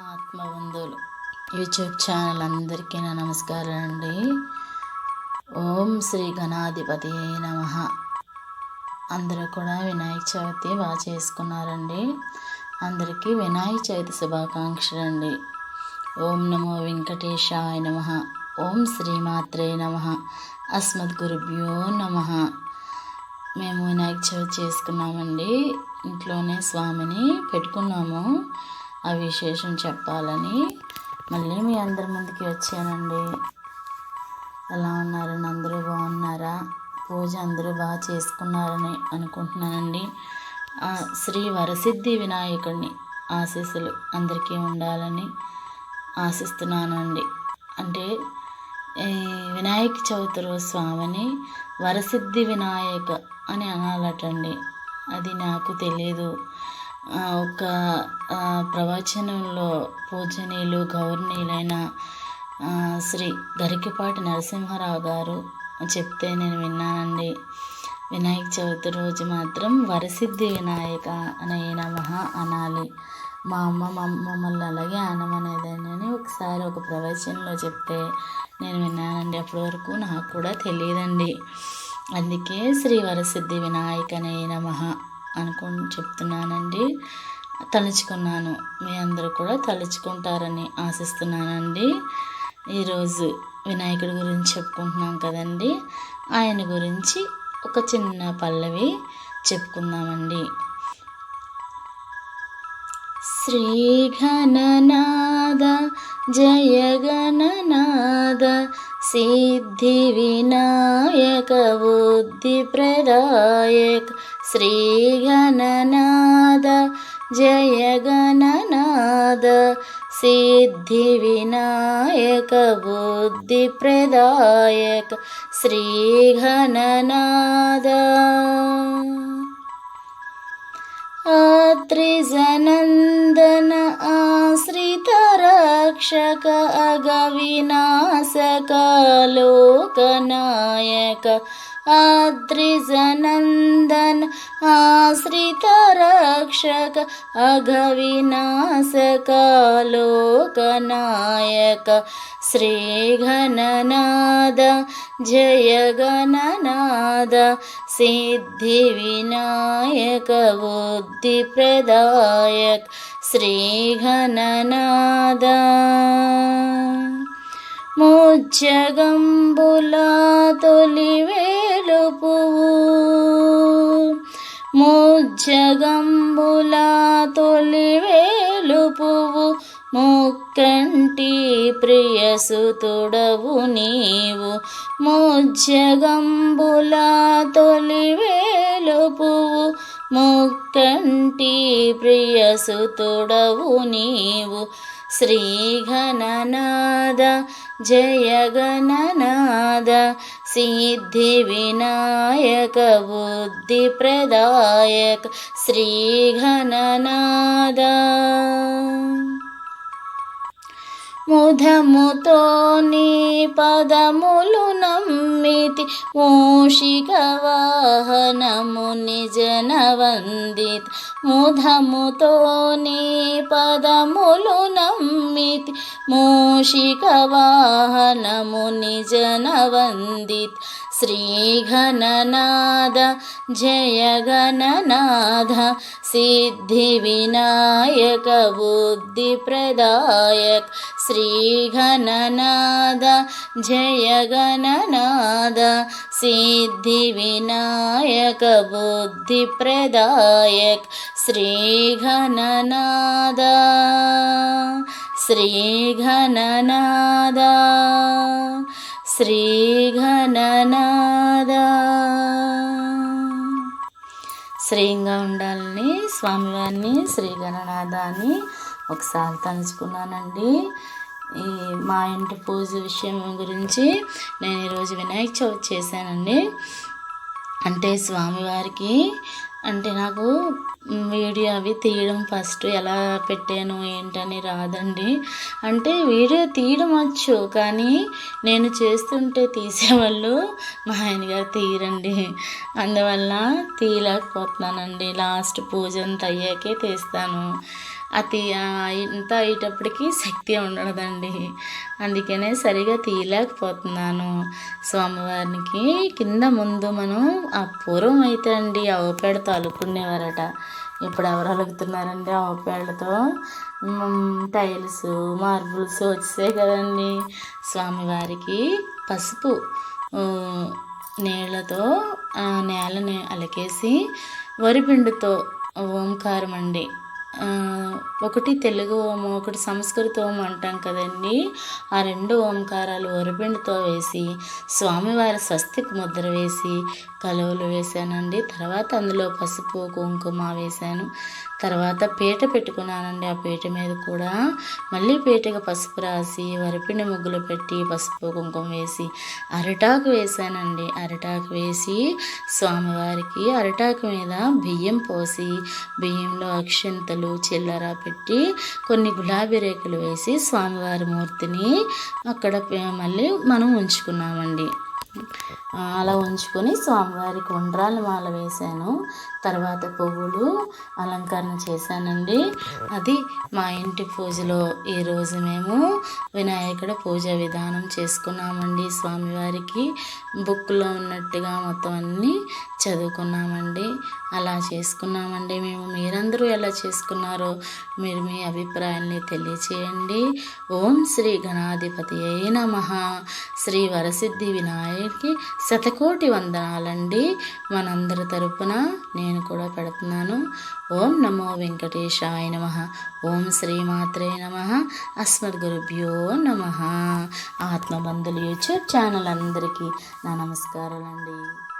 ఆత్మబంధువులు YouTube channel అందరికీ నా నమస్కారం అండి. ఓం శ్రీ గణాధిపతి నమ. అందరూ కూడా వినాయక చవితి బాగా చేసుకున్నారండి. అందరికీ వినాయక చవితి శుభాకాంక్షలు అండి. ఓం నమో వెంకటేశాయ నమ. ఓం శ్రీమాత్రే నమ. అస్మద్ గురుభ్యో నమ. మేము వినాయక చవితి చేసుకున్నామండి. ఇంట్లోనే స్వామిని పెట్టుకున్నాము. ఆ విశేషం చెప్పాలని మళ్ళీ మీ అందరి ముందుకి వచ్చానండి. ఎలా ఉన్నారని అందరూ బాగున్నారా? పూజ అందరూ బాగా చేసుకున్నారని అనుకుంటున్నానండి. శ్రీ వరసిద్ధి వినాయకుడిని ఆశీస్సులు అందరికీ ఉండాలని ఆశిస్తున్నానండి. అంటే ఈ వినాయక చవితి రోజు స్వామిని వరసిద్ధి వినాయక అని అనాలటండి. అది నాకు తెలియదు ఒక ప్రవచనంలో పూజనీయులు గౌరవనీయులైన శ్రీ గరికిపాటి నరసింహారావు గారు చెప్తే నేను విన్నానండి. వినాయక చవితి రోజు మాత్రం వరసిద్ధి వినాయక అనే నమహ అనాలి. మా అమ్మ మమ్మల్ని అలాగే అనమనేదని ఒకసారి ఒక ప్రవచనంలో చెప్తే నేను విన్నానండి. అప్పటి వరకు నాకు కూడా తెలియదండి. అందుకే శ్రీ వరసిద్ధి వినాయకనే నమ అనుకుని చెప్తున్నానండి. తలుచుకున్నాను. మీ అందరూ కూడా తలుచుకుంటారని ఆశిస్తున్నానండి. ఈరోజు వినాయకుడి గురించి చెప్పుకుంటున్నాం కదండి. ఆయన గురించి ఒక చిన్న పల్లవి చెప్పుకుందామండి. శ్రీఘననాద వినాయక బుద్ధి సిద్ధి श्रीघननाद जय गणनाद सिद्धिविनायक बुद्धिप्रदायक श्रीघननाद अद्रिजनन्दन आश्रितरक्षक अगविनाशकलोकनायक अद्रिजनन्दन ఆశ్రిత రక్షక అఘవినాశక లోకనాయక శ్రీఘననాద జయ గణనాద సిద్ధి వినాయక బుద్ధి ప్రదాయక శ్రీఘననాద ముజ్జగంబులా తొలివేలుపు ముజ్జగంబులా తొలివేలు పువ్వు ముక్కంటి ప్రియసుతుడవు నీవు. ముజ్జగంబులా తొలివేలు పువ్వు ముక్కంటి ప్రియసుతుడవు నీవు. श्रीघननाद जय गणनाद सिद्धिविनायक बुद्धिप्रदायक श्रीघननाद ముధముతో నీ పదములు నమ్మితి మూషిక వాహనము నిజన వందిత ముధముతో నీ పదములు నమ్మితి मिति मूषिकवाहनमुनिजनवन्दित्। श्रीघननाद जयगणनाद सिद्धिविनायक बुद्धिप्रदायक श्रीघननाद जय गणनाद सिद्धिविनायक बुद्धिप्रदायक श्रीघननाद। శ్రీఘననాద శ్రీఘననాద. శ్రీంగా ఉండాలని స్వామివారిని శ్రీఘననాథాన్ని ఒకసారి తలుచుకున్నానండి. ఈ మా ఇంటి పూజ విషయం గురించి నేను ఈరోజు వినాయక చవితి చేశానండి. అంటే స్వామివారికి అంటే నాకు వీడియో అవి తీయడం ఫస్ట్ ఎలా పెట్టాను ఏంటని రాదండి. అంటే వీడియో తీయడం వచ్చు కానీ నేను చేస్తుంటే తీసేవాళ్ళు మా ఆయనగారు తీయరండి. అందువల్ల తీయలేకపోతున్నానండి. లాస్ట్ పూజ అంత అయ్యాకే తీస్తాను. అతి ఇంత అయ్యేటప్పటికి శక్తి ఉండదండి. అందుకనే సరిగా తీయలేకపోతున్నాను. స్వామివారికి కింద ముందు మనం ఆ పూర్వం అయితే అండి ఆవు పేడతో అలుకునేవారట ఇప్పుడు ఎవరు అలుగుతున్నారండి ఆవు పేడతో టైల్స్ మార్బుల్స్ వచ్చాయి కదండి. స్వామివారికి పసుపు నీళ్ళతో ఆ నేలని అలకేసి వరిపిండితో ఓంకారం అండి ఒకటి తెలుగు ఓము ఒకటి సంస్కృత ఓం అంటాం కదండి. ఆ రెండు ఓంకారాలు వరిపిండితో వేసి స్వామివారి స్వస్తికి ముద్ర వేసి కలువలు వేసానండి తర్వాత అందులో పసుపు కుంకుమ వేశాను. తర్వాత పీట పెట్టుకున్నానండి. ఆ పీట మీద కూడా మళ్ళీ పీటగా పసుపు రాసి వరిపిండి ముగ్గులు పెట్టి పసుపు కుంకుమ వేసి అరిటాకు వేశానండి. అరిటాకు వేసి స్వామివారికి అరిటాకు మీద బియ్యం పోసి బియ్యంలో అక్షంతలు చిల్లర పెట్టి కొన్ని గులాబీ రేకులు వేసి స్వామివారి మూర్తిని అక్కడ మళ్ళీ మనం ఉంచుకున్నామండి. అలా ఉంచుకొని స్వామివారికి ఉండ్రాల మాల వేశాను. తర్వాత పువ్వులు అలంకరణ చేశానండి. అది మా ఇంటి పూజలో ఈరోజు మేము వినాయకుడ పూజ విధానం చేసుకున్నామండి స్వామివారికి. బుక్లో ఉన్నట్టుగా మొత్తం అన్నీ చదువుకున్నామండి. అలా చేసుకున్నామండి మేము. మీరందరూ ఎలా చేసుకున్నారో మీరు మీ అభిప్రాయాన్ని తెలియచేయండి. ఓం శ్రీ గణాధిపతి అయిన మహా శ్రీ వరసిద్ధి వినాయక శతకోటి వందనాలండి. మనందరి తరపున నేను కూడా పెడుతున్నాను. ఓం నమో వెంకటేశాయ నమ. ఓం శ్రీమాత్రే నమ. అస్మద్ గురుభ్యో నమ. ఆత్మబంధులు యూట్యూబ్ ఛానల్ అందరికీ నా నమస్కారాలండి.